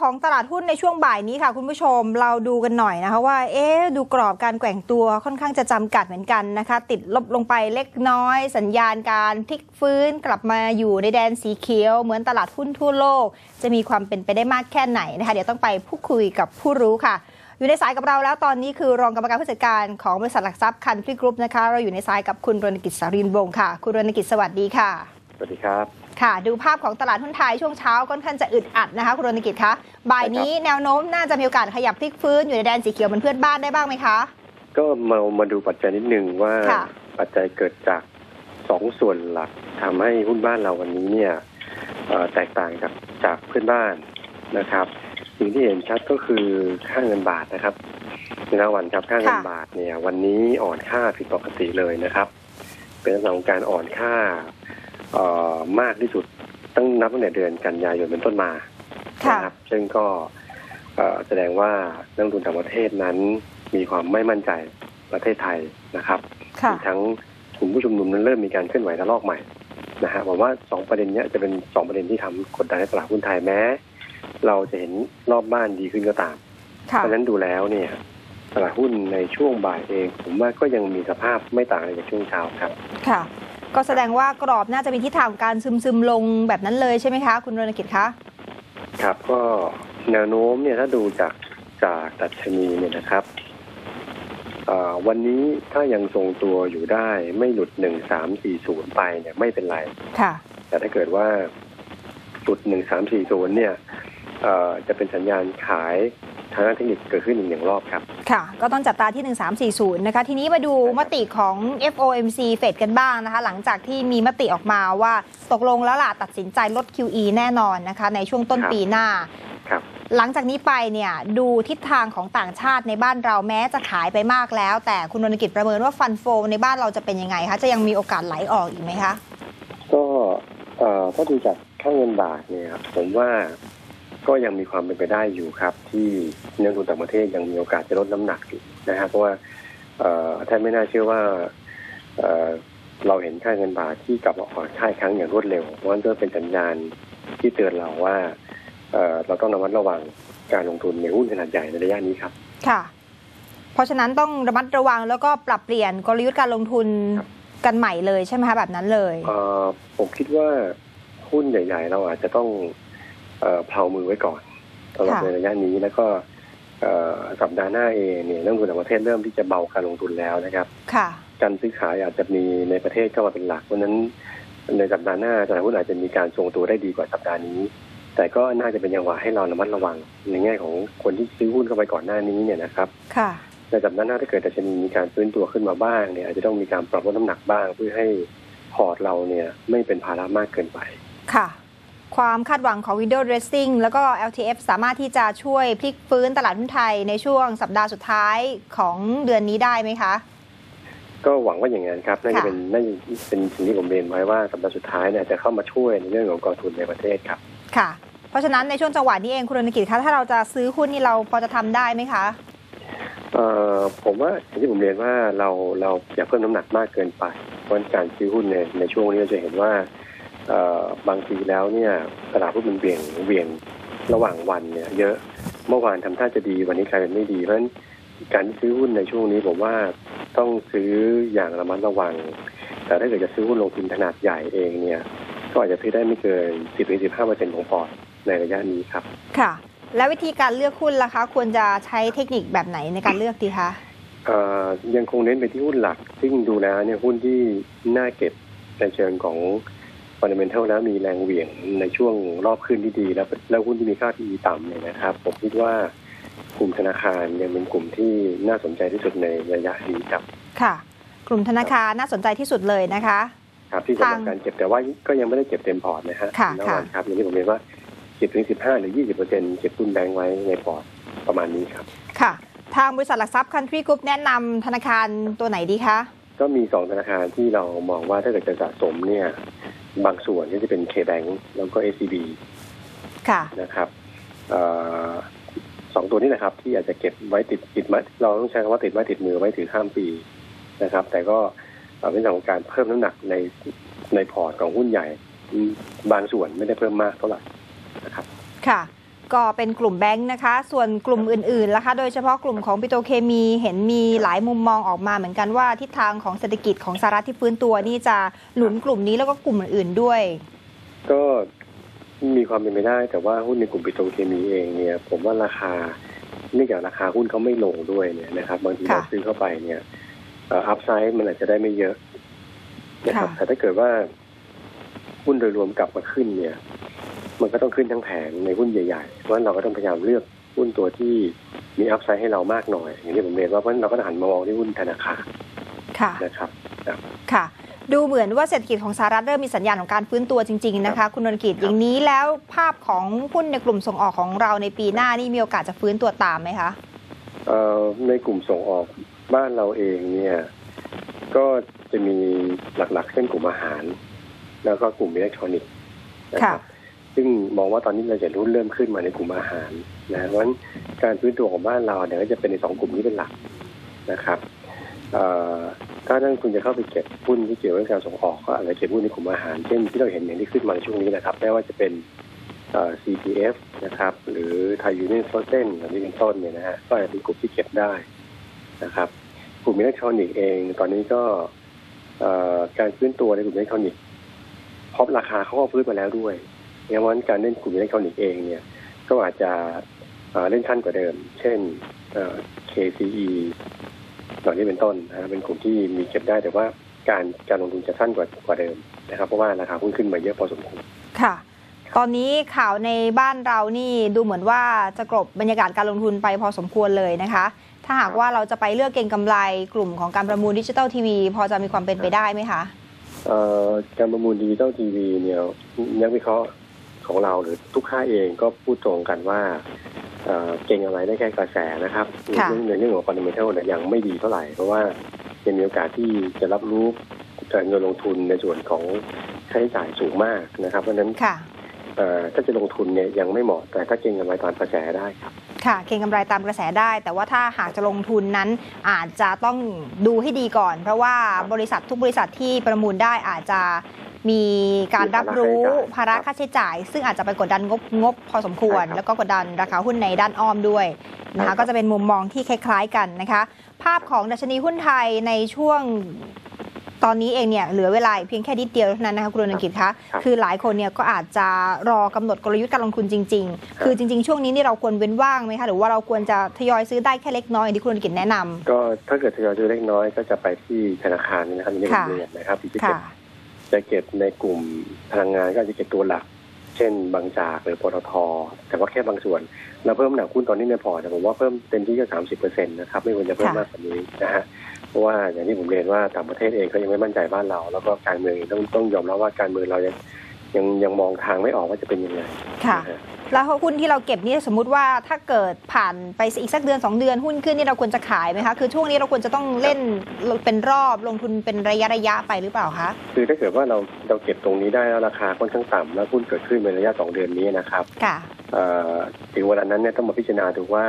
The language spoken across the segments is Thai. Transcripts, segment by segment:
ของตลาดหุ้นในช่วงบ่ายนี้ค่ะ คุณผู้ชมเราดูกันหน่อยนะคะว่า เอ๊ดูกรอบการแกว่งตัวค่อนข้างจะจำกัดเหมือนกันนะคะ ติดลบลงไปเล็กน้อย สัญญาณการพลิกฟื้นกลับมาอยู่ในแดนสีเขียว เหมือนตลาดหุ้นทั่วโลก จะมีความเป็นไปได้มากแค่ไหนนะคะ เดี๋ยวต้องไปพูดคุยกับผู้รู้ค่ะ อยู่ในสายกับเราแล้วตอนนี้คือรองกรรมการผู้จัดการของบริษัทหลักทรัพย์คันทรีกรุ๊ปนะคะเราอยู่ในสายกับคุณรณกิจสารินวงศ์ค่ะ คุณรณกิจสวัสดีค่ะ สวัสดีครับ ค่ะ ดูภาพของตลาดหุ้นไทยช่วงเช้าค่อนข้างจะอึดอัดนะคะ คุณรณกิจคะ บ่ายนี้แนวโน้มน่าจะมีโอกาสขยับพลิกฟื้นอยู่ในแดนสีเขียวเหมือนเพื่อนบ้านได้บ้างไหมคะ ก็มามาดูปัจจัยนิดหนึ่งว่าค่ะปัจจัยเกิดจากสองส่วนหลักทำให้หุ้นบ้านเราวันนี้เนี่ยเอ่อแตกต่างจากจากเพื่อนบ้านนะครับ สิ่งที่เห็นชัดก็คือค่าเงินบาทนะครับในรางวันครับค่าเงินบาทเนี่ย วันนี้อ่อนค่าผิดปกติเลยนะครับ เป็นลักษณะของการอ่อนค่าเอ่อ มากที่สุดตั้งนับตั้งแต่เดือนกันยายนเป็นต้นมาค่ะนะครับ ซึ่งก็เอ่อแสดงว่านักลงทุนต่างประเทศนั้นมีความไม่มั่นใจประเทศไทยนะครับค่ะมีทั้งกลุ่มผู้ชุมนุมนั้นเริ่มมีการเคลื่อนไหวระลอกใหม่นะฮะผมว่าสองประเด็นเนี้ยจะเป็นสองประเด็นที่ทำกดดันให้ตลาดหุ้นไทยแม้ เราจะเห็นรอบบ้านดีขึ้นก็ตามเพค่ะราะฉะนั้นดูแล้วเนี่ยตลาดหุ้นในช่วงบ่ายเอง ผมว่าก็ยังมีสภาพไม่ต่างอะไรจากช่วงเช้าครับ ค่ะ ก็แสดงว่ากรอบน่าจะมีทิศทางการซึมซึมๆลงแบบนั้นเลยใช่ไหมคะ คุณรณกิจคะ ครับก็แนวโน้มเนี่ยถ้าดูจากจากดัชนีเนี่ยนะครับเอ่อวันนี้ถ้ายังทรงตัวอยู่ได้ไม่หลุดหนึ่งสามสี่ศูนย์ไปเนี่ยไม่เป็นไร ค่ะ แต่ถ้าเกิดว่าหลุดหนึ่งสามสี่ศูนย์เนี่ยเอ่อจะเป็นสัญญาณขาย ทางด้านเทคนิคเกิดขึ้นอีกหนึ่งรอบครับ ค่ะ ก็ต้องจับตาที่ 1340 นะคะ ทีนี้มาดูมติของ FOMC เฟดกันบ้างนะคะ หลังจากที่มีมติออกมาว่าตกลงแล้วล่ะตัดสินใจลด QE แน่นอนนะคะ ในช่วงต้นครับปีหน้า ครับหลังจากนี้ไปเนี่ยดูทิศทางของต่างชาติในบ้านเราแม้จะขายไปมากแล้ว แต่คุณรณกิจประเมินว่าฟันโฟในบ้านเราจะเป็นยังไงคะ จะยังมีโอกาสไหลออกอีกไหมคะ ก็เอ่อถ้าดูจากค่าเงินบาทเนี่ยครับผมว่า ก็ยังมีความเป็นไปได้อยู่ครับ ที่นักลงทุนต่างประเทศยังมีโอกาสจะลดน้ำหนักอยู่นะฮะเพราะว่าเอ่อท่านไม่น่าเชื่อว่าเอ่อเราเห็นค่าเงินบาทที่กลับมาอ่อนค่าอีกครั้งอย่างรวดเร็วเพราะฉะนั้นก็เป็นสัญญาณที่เตือนเราว่าเอ่อเราต้องระมัดระวังการลงทุนในหุ้นขนาดใหญ่ในระยะนี้ครับ ค่ะ เพราะฉะนั้นต้องระมัดระวังแล้วก็ปรับเปลี่ยนกลยุทธ์การลงทุนครับกันใหม่เลยใช่ไหมคะแบบนั้นเลยเอ่อผมคิดว่าหุ้นใหญ่ ๆ เราอาจจะต้อง เอ่อเพลามือไว้ก่อนสำหรับค่ะในระยะนี้แล้วก็เอ่อสัปดาห์หน้าเองเนี่ยนักลงทุนต่างประเทศเริ่มที่จะเบาการลงทุนแล้วนะครับค่ะการซื้อขายอาจจะมีในประเทศเข้ามาเป็นหลักเพราะฉะนั้นในสัปดาห์หน้าตลาดหุ้นอาจจะมีการทรงตัวได้ดีกว่าสัปดาห์นี้ แต่ก็น่าจะเป็นจังหวะให้เราระมัดระวัง ในแง่ของคนที่ซื้อหุ้นเข้าไปก่อนหน้านี้เนี่ยนะครับค่ะในสัปดาห์หน้าถ้าเกิดดัชนีมีการฟื้นตัวขึ้นมาบ้างเนี่ยอาจจะต้องมีการปรับลดน้ำหนักบ้างเพื่อให้พอร์ตเราเนี่ยไม่เป็นภาระมากเกินไปค่ะ ความคาดหวังของ window dressing แล้วก็ LTF สามารถที่จะช่วยพลิกฟื้นตลาดหุ้นไทยในช่วงสัปดาห์สุดท้ายของเดือนนี้ได้ไหมคะ ก็หวังว่าอย่างนั้นครับน่าจะค่ะเป็นน่าจะเป็นสิ่งที่ผมเรียนไว้ว่าสัปดาห์สุดท้ายเนี่ยจะเข้ามาช่วยในเรื่องของกองทุนในประเทศครับ ค่ะ เพราะฉะนั้นในช่วงจังหวะนี้เองคุณรณกิจคะถ้าเราจะซื้อหุ้นนี่เราพอจะทำได้ไหมคะเอ่อผมว่าอย่างที่ผมเรียนว่าเราเราอย่าเพิ่มน้ำหนักมากเกินไปเพราะการซื้อหุ้นในในช่วงนี้เราจะเห็นว่าเอ่อ บางทีแล้วเนี่ยตลาดหุ้นมันเบี่ยงเบี่ยงระหว่างวันเนี่ย เยอะเมื่อวานทำท่าจะดีวันนี้กลายเป็นไม่ดีเพราะฉะนั้นการซื้อหุ้นในช่วงนี้ผมว่าต้องซื้ออย่างระมัดระวัง แต่ถ้าเกิดจะซื้อหุ้นลงทุนขนาดใหญ่เองเนี่ย ก็อาจจะซื้อได้ไม่เกิน 10-15%ของพอร์ตในระยะนี้ครับ ค่ะ แล้ววิธีการเลือกหุ้นล่ะคะ ควรจะใช้เทคนิคแบบไหนในการเลือกดีคะเอ่อยังคงเน้นไปที่หุ้นหลัก ซึ่งดูแล้วเนี่ยหุ้นที่น่าเก็บในเชิงของ ฟันเดเมนทัลแล้วมีแรงเหวี่ยงในช่วงรอบขึ้นที่ดี แล้วแล้วหุ้นที่มีค่า PE ต่ำเนี่ยนะครับ ผมคิดว่ากลุ่มธนาคารยังเป็นกลุ่มที่น่าสนใจที่สุดในระยะนี้ครับ ค่ะ กลุ่มธนาคารน่าสนใจที่สุดเลยนะคะ ครับที่สำหรับทางการเก็บแต่ว่าก็ยังไม่ได้เก็บเต็มพอร์ตนะฮะค่ะณค่ะวันครับอย่างที่ผมเรียนว่าเก็บถึง15หรือ20เปอร์เซ็นต์เก็บหุ้นแบงก์ไว้ในพอร์ตประมาณนี้ครับ ค่ะ ทางบริษัทหลักทรัพย์ Country Group แนะนำธนาคารตัวไหนดีคะ ก็มีสองธนาคารที่เรามองว่าถ้าเกิดจะสะสมเนี่ย บางส่วนก็จะเป็น K-Bank แล้วก็ ACB ค่ะนะครับเอ่อสองตัวนี้นะครับ ที่อาจจะเก็บไว้ติดติดไม้เราต้องใช้คำว่าติดไม้ติดมือไว้ถือข้ามปีนะครับ แต่ก็เอ่อเป็นเรื่องของการเพิ่มน้ำหนักในในพอร์ตของหุ้นใหญ่อืมบางส่วนไม่ได้เพิ่มมากเท่าไหร่นะครับ ค่ะ ก็เป็นกลุ่มแบงค์นะคะ ส่วนกลุ่มอื่นๆล่ะคะโดยเฉพาะกลุ่มของปิโตรเคมีเห็นมีหลายมุมมองออกมาเหมือนกันว่าทิศทางของเศรษฐกิจของสหรัฐที่ฟื้นตัวนี่จะหนุนกลุ่มนี้แล้วก็กลุ่มอื่นๆด้วย ก็มีความเป็นไปได้ แต่ว่าหุ้นในกลุ่มปิโตรเคมีเองเนี่ย ผมว่าราคาเนื่องจากราคาหุ้นเขาไม่ลงด้วยเนี่ยนะครับบางทีค่ะเราซื้อเข้าไปเนี่ยอัพไซด์มันอาจจะได้ไม่เยอะนะครับค่ะแต่ถ้าเกิดว่าหุ้นโดยรวมกลับมาขึ้นเนี่ย มันก็ต้องขึ้นทั้งแผงในหุ้นใหญ่ๆ เพราะฉะนั้นเราก็ต้องพยายามเลือกหุ้นตัวที่มีอัพไซด์ให้เรามากหน่อย อย่างที่ผมเรียนว่าเพราะฉะนั้นเราก็ต้องหันมามองที่หุ้นธนาคารค่ะนะครับ ค่ะ ดูเหมือนว่าเศรษฐกิจของสหรัฐเริ่มมีสัญญาณของการฟื้นตัวจริง ๆ นะคะ คุณนนกิจอย่างนี้แล้วภาพของหุ้นในกลุ่มส่งออกของเราในปีหน้านี่มีโอกาสจะฟื้นตัวตามไหมคะเอ่อในกลุ่มส่งออกบ้านเราเองเนี่ย ก็จะมีหลักๆเช่นกลุ่มอาหาร แล้วก็กลุ่มอิเล็กทรอนิกส์นะครับ ซึ่งมองว่าตอนนี้เราจะรุ่นเริ่มขึ้นมาในกลุ่มอาหารนะเพราะฉะนั้นการฟื้นตัวของบ้านเราเนี่ยก็จะเป็นในสองกลุ่มนี้เป็นหลักนะครับถ้าท่านคุณจะเข้าไปเก็บหุ้นที่เกี่ยวกับการส่งออกก็อาจจะเก็บหุ้นในกลุ่มอาหาร เช่นที่เราเห็นอย่างที่ขึ้นมาในช่วงนี้นะครับไม่ว่าจะเป็น CPF นะครับหรือไทยยูเนียนโซเซนอย่างนี้เป็นต้นเนี่ยนะฮะก็อาจจะเป็นกลุ่มที่เก็บได้นะครับ กลุ่มอิเล็กทรอนิกส์เองตอนนี้ก็การฟื้นตัวในกลุ่มอิเล็กทรอนิกส์พราะราคาเขาก็ฟื้นมาแล้วด้วย เพราะฉะนั้นการเล่นกลุ่มอิเล็กทรอนิกส์เองเนี่ยก็อาจจะเอ่อเล่นขั้นกว่าเดิม เช่นเอ่อ KCE เหล่านี้เป็นต้นนะฮะเป็นกลุ่มที่มีเก็บได้แต่ว่าการการลงทุนจะสั้นกว่ากว่าเดิมนะครับ เพราะว่าราคาหุ้นขึ้นมาเยอะพอสมควรค่ะ ตอนนี้ข่าวในบ้านเรานี่ดูเหมือนว่าจะกลบบรรยากาศการลงทุนไปพอสมควรเลยนะคะ ถ้าหากว่าเราจะไปเลือกเก็งกำไรกลุ่มของการประมูลดิจิตอลทีวีพอจะมีความเป็นไปได้ไหมคะเอ่อการประมูลดิจิตอลทีวีเนี่ยนักวิเคราะห์ ของเราหรือทุกค่ายเองก็พูดตรงกันว่าเอ่อเก่งอะไรได้แค่กระแสนะครับในค่ะเรื่องในเรื่องของฟันเดเมทัลเนี่ยยังไม่ดีเท่าไหร่เพราะว่ายังมีโอกาสที่จะรับรู้เงินลงทุนในส่วนของค่าใช้จ่ายสูงมากนะครับเพราะฉะนั้นค่ะเอ่อถ้าจะลงทุนเนี่ยยังไม่เหมาะแต่ถ้าเก่งกำไรตามกระแสได้ครับค่ะเก็งกำไรตามกระแสได้ แต่ว่าถ้าหากจะลงทุนนั้นอาจจะต้องดูให้ดีก่อน เพราะว่าบริษัททุกบริษัทที่ประมูลได้อาจจะ มีการรับรู้ภาระค่าใช้จ่าย ซึ่งอาจจะไปกดดันงบงบพอสมควรใช่ครับแล้วก็กดดันราคาหุ้นในด้านอ้อมด้วยนะใช่ครัคะบก็จะเป็นมุมมองที่คล้าย ๆกันนะคะ ภาพของดัชนีหุ้นไทยในช่วงตอนนี้เองเนี่ยเหลือเวลาอีกเพียงแค่นิดเดียวเท่านั้นนะคะคุณรณกิจคะครับคือหลายคนเนี่ยก็อาจจะรอกำหนดกลยุทธ์การลงทุนจริง ๆ คือจริง ๆ ช่วงนี้นี่เราควรเว้นว่างไหมคะหรือว่าเราควรจะทยอยซื้อได้แค่เล็กน้อยอย่างที่คุณรณกิจแนะนำก็ถ้าเกิดทยอยซื้อเล็กน้อยก็จะไปที่ธนาคารนี่นะครับอย่างที่ผมค่ะเรียนนะครับที่จะเก็ค่ะบ จะเก็บในกลุ่มพลังงานก็อาจจะเก็บตัวหลัก เช่นบางจากหรือปตทแต่ว่าแค่บางส่วน เราเพิ่มหนักหุ้นตอนนี้ในพอร์ตแต่ผมว่าเพิ่มเต็มที่ก็สามสิบเปอร์เซ็นต์นะครับไม่ควรจะเพิ่มค่ะมากกว่านี้นะฮะเพราะว่าอย่างที่ผมเรียนว่าต่างประเทศเองก็ยังไม่มั่นใจบ้านเรา แล้วก็การเมืองเองต้องต้องยอมรับว่าการเมืองเรายังยังยังมองทางไม่ออกว่าจะเป็นยังไงค่ะนะฮะ แล้วหุ้นที่เราเก็บนี่สมมุติว่าถ้าเกิดผ่านไปอีกสักเดือน 2 เดือนหุ้นขึ้นนี่เราควรจะขายไหมคะคือช่วงนี้เราควรจะต้องเล่นเป็นรอบลงทุนเป็นระยะระยะๆไปหรือเปล่าคะคือถ้าเกิดว่าเราเราเก็บตรงนี้ได้แล้วราคาค่อนข้างต่ำแล้วหุ้นเกิดขึ้นในระยะสองเดือนนี้นะครับค่ะเอ่อถึงเวลานั้นเนี่ยต้องมาพิจารณาดูว่า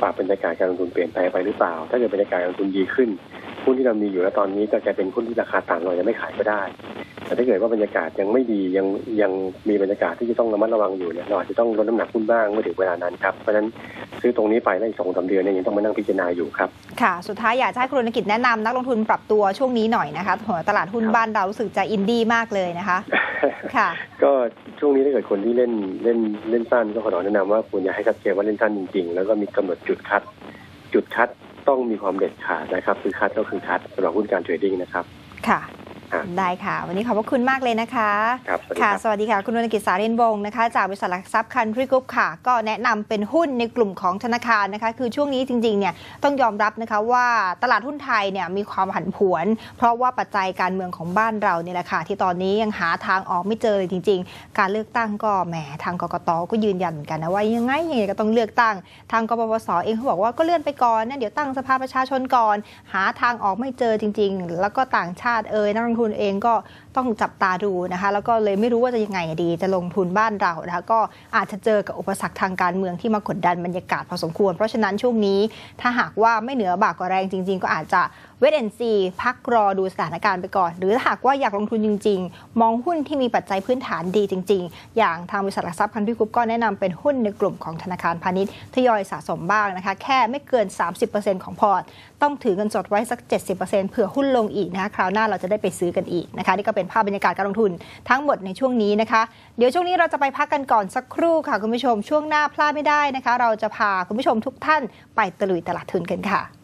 ปรับบรรยากาศการลงทุนเปลี่ยนแปลงไปหรือเปล่า ถ้าเกิดบรรยากาศการลงทุนดีขึ้นหุ้นที่เรามีอยู่แล้วตอนนี้ก็จะเป็นหุ้นที่ราคาต่ำเราจะไม่ขายก็ได้ แต่ถ้าเกิดว่าบรรยากาศยังไม่ดียังยังมีบรรยากาศที่จะต้องระมัดระวังอยู่เนี่ยเราอาจจะต้องลดน้ำหนักหุ้นบ้างเมื่อถึงเวลานั้นครับเพราะฉะนั้นซื้อตรงนี้ไปแล้วอีกสองสามเดือนเนี่ยยังต้องมานั่งพิจารณาอยู่ครับค่ะ สุดท้ายอยากจะให้คุณรณกิจแนะนำนักลงทุนปรับตัวช่วงนี้หน่อยนะคะหัวตลาดหุ้นครับบ้านเรารู้สึกจะอินดี้มากเลยนะคะค่ะ ก็ช่วงนี้ถ้าเกิดคนที่เล่นเล่นเล่นสั้นก็ขอแนะนำว่าควรจะให้ชัดเจนว่าเล่นสั้นจริงๆ แล้วก็มีกำหนดจุดคัด จุดคัดต้องมีความเด็ดขาดนะครับ คือคัดก็คือคัดสำหรับหุ้นการเทรดดิ้งนะครับค่ะครับ ได้ค่ะ วันนี้ขอบพระคุณมากเลยนะคะครับสวัสดีค่ะครับสวัสดีค่ะ คุณวรรณกิจสาเรนวงศ์นะคะ จากบริษัทหลักทรัพย์คันทรีกรุ๊ปค่ะ ก็แนะนำเป็นหุ้นในกลุ่มของธนาคารนะคะ คือช่วงนี้จริงๆเนี่ยต้องยอมรับนะคะว่าตลาดหุ้นไทยเนี่ยมีความผันผวน เพราะว่าปัจจัยการเมืองของบ้านเราเนี่ยแหละค่ะ ที่ตอนนี้ยังหาทางออกไม่เจอเลยจริง ๆ การเลือกตั้งก็แหมทางกกตก็ยืนยันเหมือนกันนะว่ายังไงยังไงก็ต้องเลือกตั้ง ทางกปปสเองเขาบอกว่าก็เลื่อนไปก่อนนะเดี๋ยวตั้งสภาประชาชนก่อน หาทางออกไม่เจอจริง ๆ แล้วก็ต่างชาติเอ่ยนักลงทุนทุนเองก็ต้องจับตาดูนะคะ แล้วก็เลยไม่รู้ว่าจะยังไงดี จะลงทุนบ้านเรานะคะก็อาจจะเจอกับอุปสรรคทางการเมืองที่มากดดันบรรยากาศพอสมควร เพราะฉะนั้นช่วงนี้ถ้าหากว่าไม่เหนือบากกว่าแรงจริง ๆ ก็อาจจะเวทแอนซีพักรอดูสถานการณ์ไปก่อน หรือถ้าหากว่าอยากลงทุนจริง ๆ มองหุ้นที่มีปัจจัยพื้นฐานดีจริง ๆ อย่างทางบริษัทหลักทรัพย์คันพี่กรุ๊ปก็แนะนำเป็นหุ้นในกลุ่มของธนาคารพาณิชย์ทยอยสะสมบ้างนะคะ แค่ไม่เกิน 30%ของพอร์ต ต้องถือเงินสดไว้สัก 70%เผื่อหุ้นลงอีกนะคะคราวหน้าเราจะได้ไปซื้อกันอีกนะคะนี่ก็เป็นภาพบรรยากาศการลงทุนทั้งหมดในช่วงนี้นะคะ เดี๋ยวช่วงนี้เราจะไปพักกันก่อนสักครู่ค่ะคุณผู้ชมช่วงหน้าพลาดไม่ได้นะคะ เราจะพาคุณผู้ชมทุกท่านไปตะลุยตลาดทุนกันค่ะ